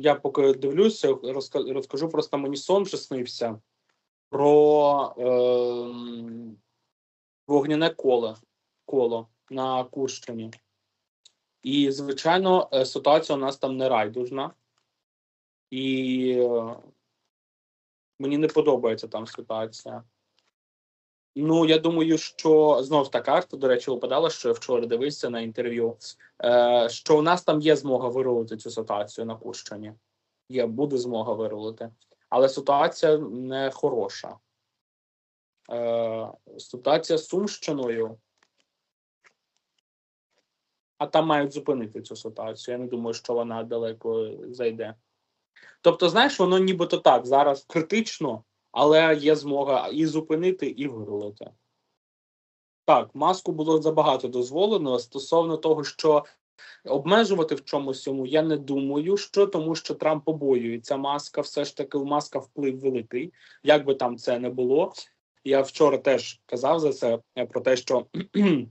Я поки дивлюся, розка- розкажу просто мені сон вже снився про ем, вогняне коло, коло на Курщині. І, звичайно, е, ситуація у нас там не райдужна. І е, мені не подобається там ситуація. Ну, я думаю, що знов та карта, до речі, випадала, що я вчора дивився на інтерв'ю, е, що у нас там є змога вирулити цю ситуацію на Курщині. Є, буде змога вирулити. Але ситуація не хороша. Е, ситуація з Сумщиною. А там мають зупинити цю ситуацію. Я не думаю, що вона далеко зайде. Тобто, знаєш, воно нібито так зараз критично, але є змога і зупинити, і вирулити. Так, маску було забагато дозволено стосовно того, що обмежувати в чомусь цьому, я не думаю, що тому, що Трамп побоюється маска, все ж таки у маска вплив великий, як би там це не було. Я вчора теж казав за це е, про те, що е,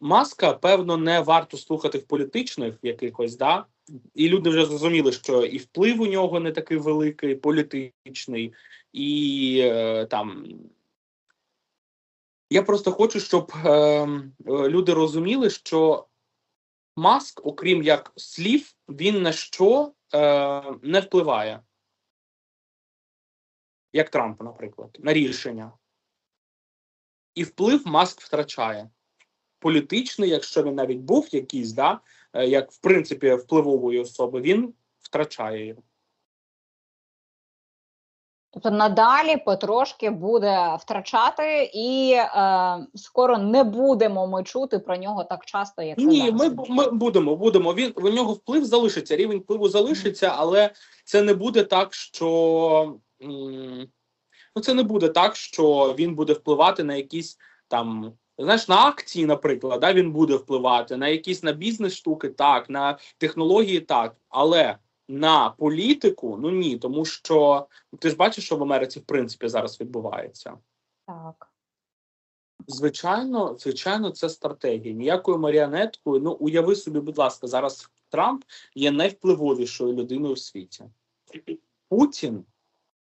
маска, певно, не варто слухати в політичних якихось, да. І люди вже зрозуміли, що і вплив у нього не такий великий, політичний, і е, там. Я просто хочу, щоб е, люди розуміли, що маск, окрім як слів, він на що е, не впливає. Як Трамп, наприклад, на рішення. І вплив маск втрачає. Політичний, якщо він навіть був якийсь, да, як в принципі впливової особи, він втрачає його. Тобто надалі потрошки буде втрачати, і е, скоро не будемо ми чути про нього так часто, як Ні, ми, ми будемо, будемо. Він у нього вплив залишиться, рівень впливу залишиться, але це не буде так, що ну це не буде так, що він буде впливати на якісь там. Знаєш, на акції, наприклад, да, він буде впливати на якісь на бізнес штуки, так, на технології, так, але на політику ну ні, тому що ти ж бачиш, що в Америці в принципі зараз відбувається. Так. Звичайно, звичайно, це стратегія. Ніякою маріонеткою. Ну уяви собі, будь ласка, зараз Трамп є найвпливовішою людиною в світі. Путін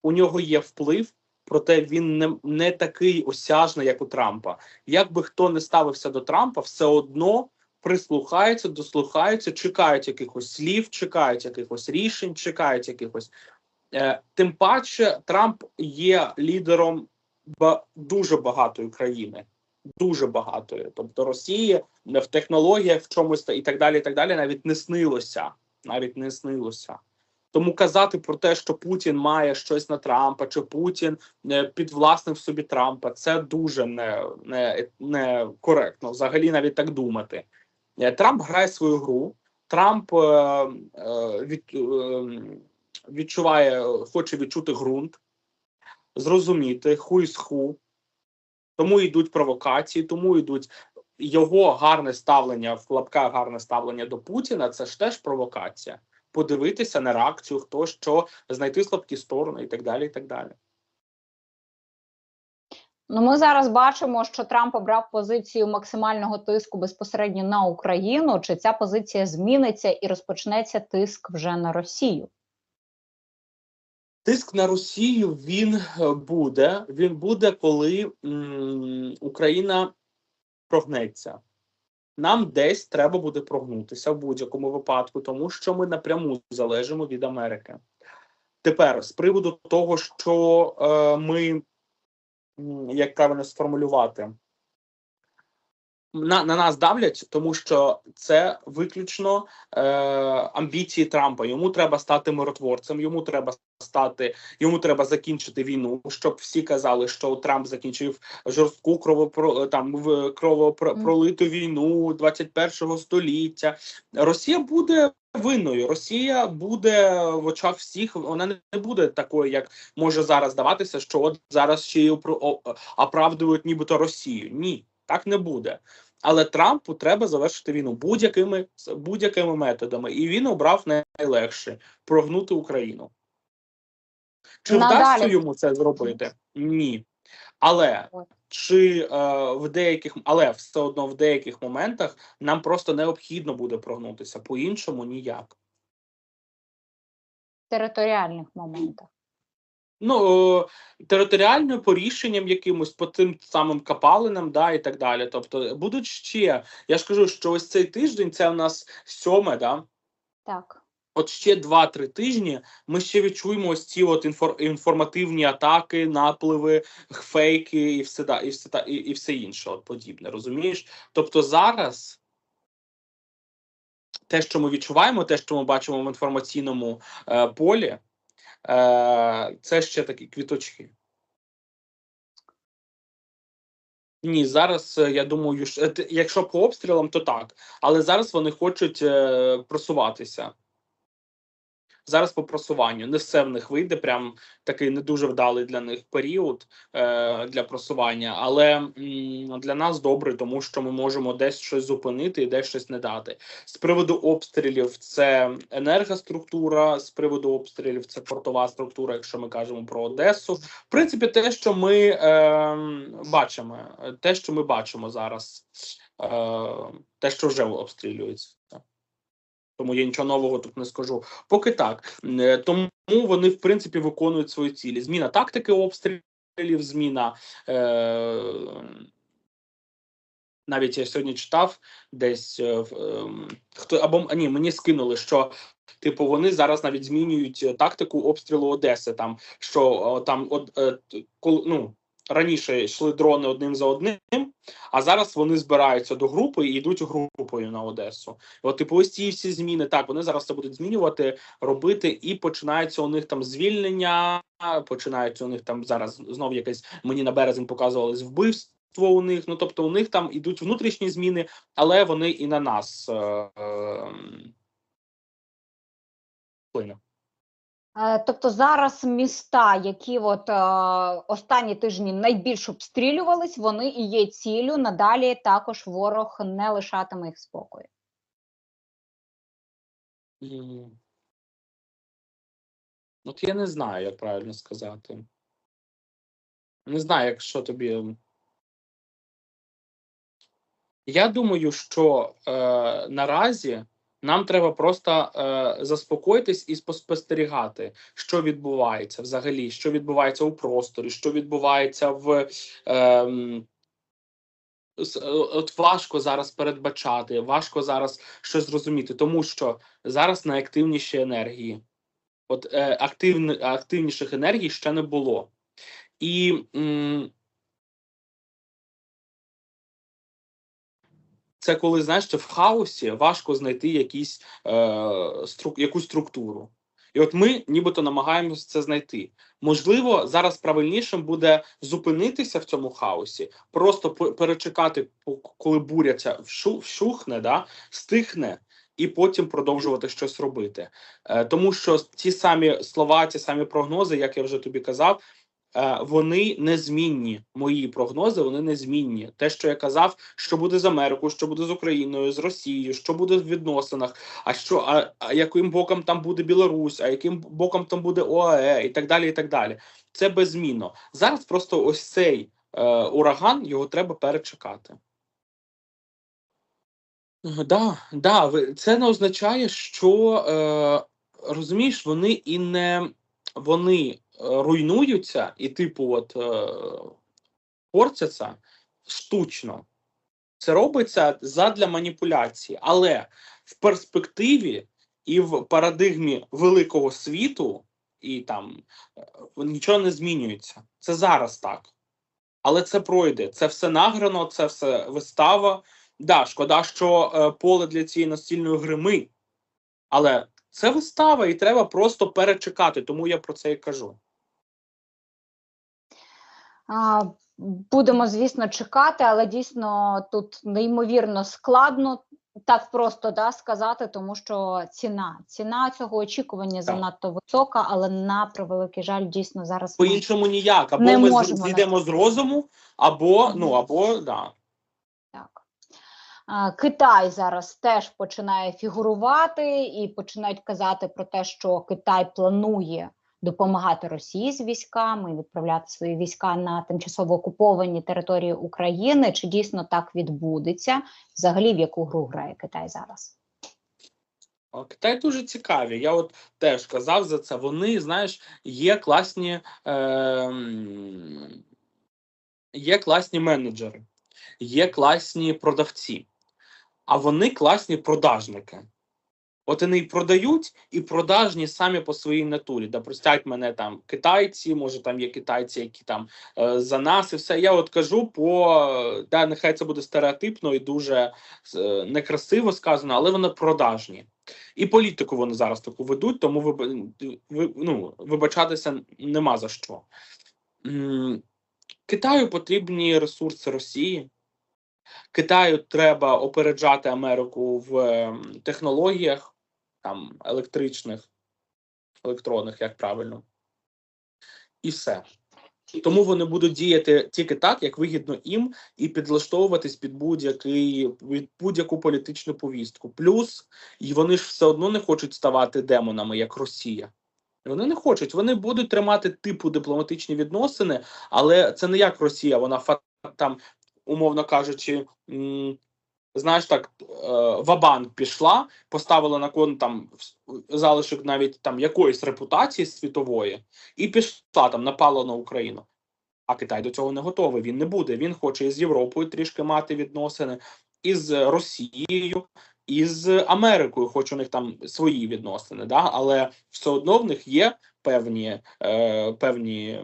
у нього є вплив, проте він не, не такий осяжний, як у Трампа. Як би хто не ставився до Трампа, все одно прислухаються, дослухаються, чекають якихось слів, чекають якихось рішень, чекають якихось. Е, тим паче, Трамп є лідером ба- дуже багатої країни. Дуже багатої. Тобто Росії в технологіях в чомусь і так далі, і так далі, навіть не снилося. Навіть не снилося. Тому казати про те, що Путін має щось на Трампа, чи Путін е, підвласнив собі Трампа, це дуже не, не, не коректно. Взагалі навіть так думати. Е, Трамп грає свою гру. Трамп е, е, від, е, відчуває, хоче відчути ґрунт, зрозуміти ху із ху. Тому йдуть провокації, тому йдуть його гарне ставлення в лапках гарне ставлення до Путіна. Це ж теж провокація. Подивитися на реакцію, хто що, знайти слабкі сторони і так далі. і так далі. Ну, ми зараз бачимо, що Трамп обрав позицію максимального тиску безпосередньо на Україну. Чи ця позиція зміниться і розпочнеться тиск вже на Росію? Тиск на Росію він е, буде. Він буде, коли м, Україна прогнеться. Нам десь треба буде прогнутися в будь-якому випадку, тому що ми напряму залежимо від Америки. Тепер з приводу того, що е, ми, як правильно сформулювати, на, на нас давлять, тому що це виключно е, амбіції Трампа. Йому треба стати миротворцем, йому треба стати, йому треба закінчити війну, щоб всі казали, що Трамп закінчив жорстку кровопро там в кровопролиту війну 21-го століття. Росія буде винною. Росія буде в очах всіх. Вона не буде такою, як може зараз здаватися, що от зараз ще й оправдують нібито Росію. Ні, так не буде. Але Трампу треба завершити війну будь-якими будь-якими методами, і він обрав найлегше прогнути Україну. Чи Надалі. вдасться йому це зробити? Ні. Але чи е, в деяких, але все одно в деяких моментах нам просто необхідно буде прогнутися. По-іншому ніяк. В територіальних моментах. Ну е, територіально по рішенням якимось, по тим самим капалинам, да, і так далі. Тобто будуть ще. Я ж кажу, що ось цей тиждень це у нас сьоме, да. Так. От ще 2-3 тижні ми ще відчуємо ось ці от інфор, інформативні атаки, напливи, фейки і все да, і все та і, і все інше от подібне. Розумієш? Тобто зараз те, що ми відчуваємо, те, що ми бачимо в інформаційному е, полі, це ще такі квіточки. Ні, зараз е, я думаю, що, е, якщо по обстрілам, то так. Але зараз вони хочуть е, просуватися. Зараз по просуванню. Не все в них вийде, прям такий не дуже вдалий для них період е, для просування. Але м, для нас добре, тому що ми можемо десь щось зупинити і десь щось не дати. З приводу обстрілів це енергоструктура, з приводу обстрілів це портова структура, якщо ми кажемо про Одесу. В принципі, те, що ми е, бачимо, те, що ми бачимо зараз, е, те, що вже обстрілюється. Тому я нічого нового тут не скажу. Поки так. Е, Тому вони, в принципі, виконують свої цілі. Зміна тактики обстрілів, зміна. Е, навіть я сьогодні читав десь е, ем, хто або ні, мені скинули, що типу вони зараз навіть змінюють е, тактику обстрілу Одеси. Там що там от е, коли ну раніше йшли дрони одним за одним, а зараз вони збираються до групи і йдуть групою на Одесу. От, типу, ось ці всі зміни, так вони зараз це будуть змінювати, робити, і починається у них там звільнення. Починається у них там зараз знов якесь мені на березень показувалось вбивство у них. Ну тобто, у них там ідуть внутрішні зміни, але вони і на нас е, е. Е, Тобто зараз міста, які от е, останні тижні найбільш обстрілювались, вони і є ціллю. Надалі також ворог не лишатиме їх спокою. От я не знаю, як правильно сказати. Не знаю, як що тобі. Я думаю, що е, наразі нам треба просто е, заспокоїтись і спостерігати, що відбувається взагалі, що відбувається у просторі, що відбувається в. Е, е, От важко зараз передбачати, важко зараз щось зрозуміти, тому що зараз найактивніші енергії. От е, активни, активніших енергій ще не було. І м, це коли, знаєш, в хаосі важко знайти якісь, е, стру, якусь структуру. І от ми нібито намагаємося це знайти. Можливо, зараз правильнішим буде зупинитися в цьому хаосі, просто перечекати, коли буря ця вщухне, да, стихне, і потім продовжувати щось робити. Е, тому що ті самі слова, ті самі прогнози, як я вже тобі казав, вони незмінні. Мої прогнози вони незмінні. Те, що я казав, що буде з Америкою, що буде з Україною, з Росією, що буде в відносинах, а що а, а яким боком там буде Білорусь, а яким боком там буде ОАЕ, і так далі. І так далі. Це беззмінно. Зараз просто ось цей е, ураган його треба перечекати. Е, Да, да, це не означає, що е, розумієш, вони і не вони е, руйнуються і, типу, от е, портяться штучно. Це робиться задля маніпуляції, але в перспективі і в парадигмі великого світу, і там е, нічого не змінюється. Це зараз так. Але це пройде. Це все награно, це все вистава. Да, шкода, що е, поле для цієї настільної гри ми. Але це вистава, і треба просто перечекати. Тому я про це і кажу. Будемо, звісно, чекати, але дійсно тут неймовірно складно так просто да, сказати, тому що ціна ціна цього очікування занадто висока, але на превеликий жаль, дійсно зараз По-іншому ніяк. Або Не ми можемо зійдемо з розуму, або ну або да. Так. Китай зараз теж починає фігурувати і починають казати про те, що Китай планує допомагати Росії з військами, відправляти свої війська на тимчасово окуповані території України. Чи дійсно так відбудеться? Взагалі, в яку гру грає Китай зараз? Китай дуже цікаві. Я от теж казав за це. Вони, знаєш, є класні, е, є класні менеджери, є класні продавці, а вони класні продажники. От вони і продають, і продажні самі по своїй натурі. Да простять мене там китайці, може там є китайці, які там е, за нас і все. Я от кажу по да, нехай це буде стереотипно і дуже е, некрасиво сказано, але вони продажні. І політику вони зараз таку ведуть, тому ви, ви, ну, вибачатися нема за що. М, Китаю потрібні ресурси Росії. Китаю треба опереджати Америку в ем, технологіях там електричних, електронних, як правильно. І все. Тому вони будуть діяти тільки так, як вигідно їм, і підлаштовуватись під будь-який під будь-яку політичну повістку. Плюс і вони ж все одно не хочуть ставати демонами, як Росія. Вони не хочуть. Вони будуть тримати типу дипломатичні відносини, але це не як Росія. Вона там, умовно кажучи, знаєш так, е, вабанк пішла, поставила на кон там залишок навіть там якоїсь репутації світової, і пішла там, напала на Україну. А Китай до цього не готовий. Він не буде. Він хоче із Європою трішки мати відносини, із Росією, із Америкою. Хоч у них там свої відносини, да? але все одно в них є певні, е, певні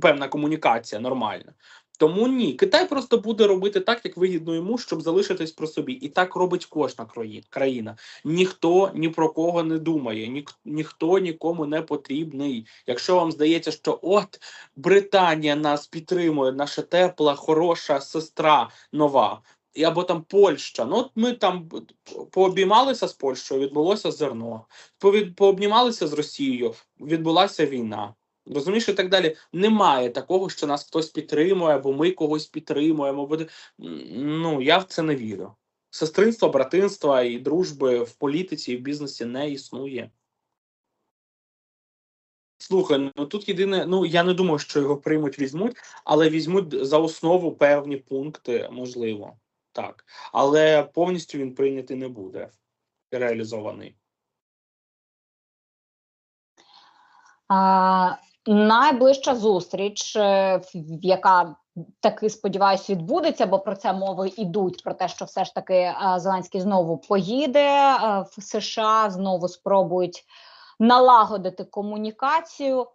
певна комунікація нормальна. Тому ні, Китай просто буде робити так, як вигідно йому, щоб залишитись при собі. І так робить кожна країна. Ніхто ні про кого не думає, ні, ніхто нікому не потрібний. Якщо вам здається, що от Британія нас підтримує, наша тепла, хороша сестра нова. І або там Польща. Ну, от ми там пообіймалися з Польщею, відбулося зерно. Пообнімалися з Росією, відбулася війна. Розумієш, і так далі. Немає такого, що нас хтось підтримує, або ми когось підтримуємо. Ну я в це не вірю. Сестринства, братинства і дружби в політиці і в бізнесі не існує. Слухай, ну тут єдине, ну я не думаю, що його приймуть, візьмуть, але візьмуть за основу певні пункти, можливо, так. Але повністю він прийнятий не буде реалізований. А, найближча зустріч, е, яка таки сподіваюсь відбудеться, бо про це мови йдуть. Про те, що все ж таки е, Зеленський знову поїде е, в США, знову спробують налагодити комунікацію.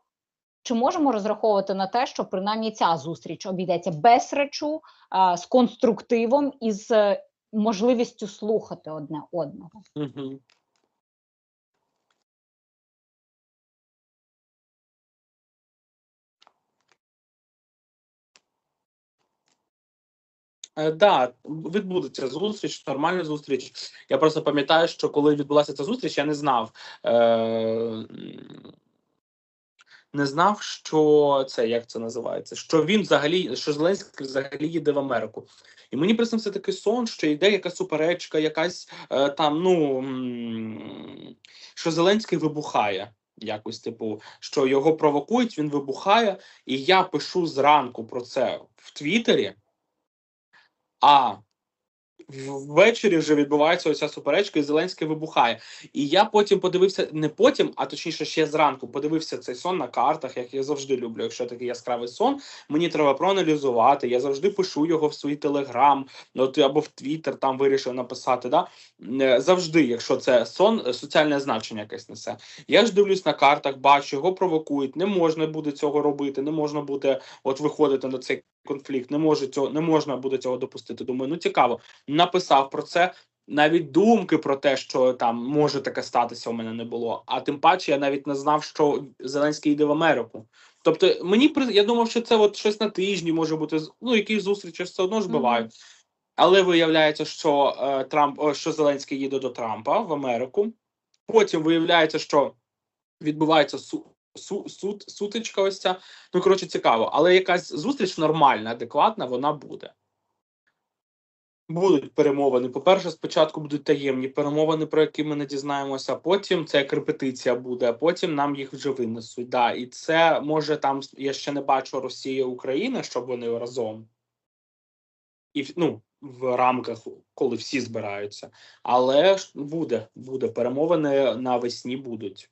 Чи можемо розраховувати на те, що принаймні ця зустріч обійдеться без речу, з конструктивом і з можливістю слухати одне одного? Угу. Е, да, відбудеться зустріч, нормальна зустріч. Я просто пам'ятаю, що коли відбулася ця зустріч, я не знав. Е, не знав, що це як це називається. Що він взагалі, що Зеленський взагалі їде в Америку. І мені приснився такий сон, що йде якась суперечка, якась е, там, ну що Зеленський вибухає. Якось, типу, що його провокують, він вибухає, і я пишу зранку про це в Твіттері. А ввечері вже відбувається оця суперечка, і Зеленський вибухає. І я потім подивився, не потім, а точніше, ще зранку подивився цей сон на картах, як я завжди люблю. Якщо такий яскравий сон, мені треба проаналізувати. Я завжди пишу його в свій телеграм, от або в Твіттер там вирішив написати. Да? Е, Завжди, якщо це сон, соціальне значення якесь несе. Я ж дивлюсь на картах, бачу, його провокують. Не можна буде цього робити, не можна буде от виходити на цей конфлікт. Не може цього, не можна буде цього допустити. Думаю, ну цікаво. Написав про це. Навіть думки про те, що там може таке статися, у мене не було. А тим паче я навіть не знав, що Зеленський йде в Америку. Тобто, мені я думав, що це от щось на тижні може бути. Ну, якісь зустрічі все одно ж бувають. Але виявляється, що е, Трамп, о, що Зеленський їде до Трампа в Америку. Потім виявляється, що відбувається су, сутичка. Ось ця. Ну коротше, цікаво. Але якась зустріч нормальна, адекватна, вона буде. Будуть перемовини. По-перше, спочатку будуть таємні перемовини, про які ми не дізнаємося. Потім це як репетиція буде, а потім нам їх вже винесуть. Да. І це може там я ще не бачу Росія Україна, щоб вони разом. І ну, в рамках, коли всі збираються. Але буде, буде. Перемовини навесні будуть.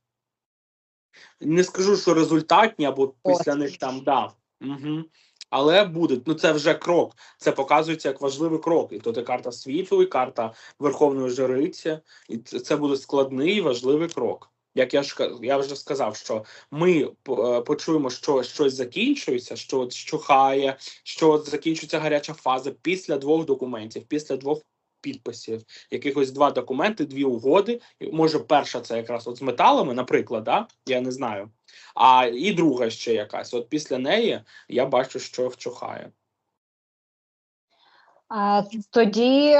Не скажу, що результатні, або після них там да. Угу. Але будуть. Ну це вже крок. Це показується як важливий крок. І тут і карта світу, і карта Верховної Жриці. І це буде складний і важливий крок. Як я ж я вже сказав, що ми е, почуємо, що щось закінчується, що от щухає, що от закінчується гаряча фаза після двох документів, після двох підписів, якихось два документи, дві угоди. Може, перша це якраз от з металами, наприклад, да? я не знаю. А і друга ще якась. От після неї я бачу, що вчухає. Тоді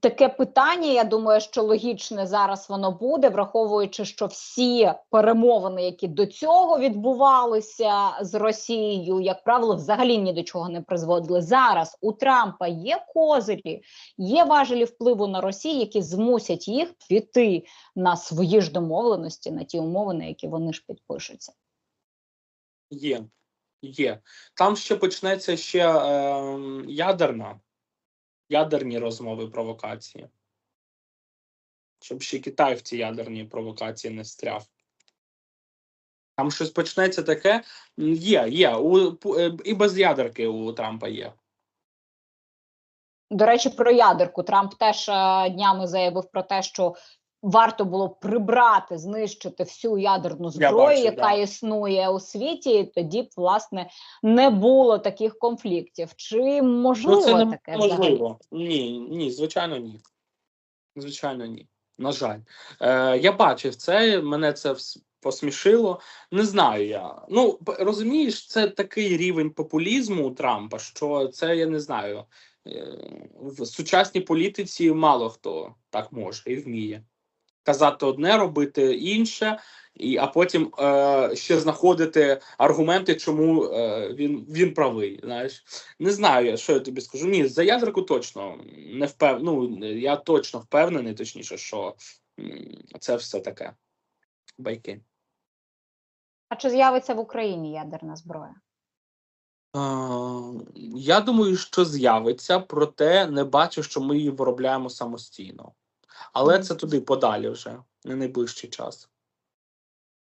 таке питання, я думаю, що логічне зараз воно буде, враховуючи, що всі перемовини, які до цього відбувалися з Росією, як правило, взагалі ні до чого не призводили. Зараз у Трампа є козирі, є важелі впливу на Росію, які змусять їх піти на свої ж домовленості, на ті умови, на які вони ж підпишуться. Є. Є. Там ще почнеться ще е, ядерна, ядерні розмови, провокації. Щоб ще Китай в ці ядерні провокації не стряв. Там щось почнеться таке. Є, є. У, е, і без ядерки у Трампа є. До речі, про ядерку Трамп теж е, днями заявив про те, що варто було прибрати, знищити всю ядерну зброю, бачу, яка да. існує у світі, і тоді б власне не було таких конфліктів. Чи можливо Ну, це таке взагалі? Ні, ні, звичайно, ні. Звичайно, ні. На жаль. Е, я бачив це, мене це посмішило. Не знаю я. Ну, розумієш, це такий рівень популізму у Трампа, що це я не знаю. Е, в сучасній політиці мало хто так може і вміє. Казати одне, робити інше, і, а потім е, ще знаходити аргументи, чому е, він, він правий. Знаєш, не знаю, що я тобі скажу. Ні, за ядерку точно не впев... Ну, я точно впевнений, точніше, що це все таке. Байки. А чи з'явиться в Україні ядерна зброя? Я думаю, що з'явиться, проте не бачу, що ми її виробляємо самостійно. Але це туди подалі вже, не найближчий час.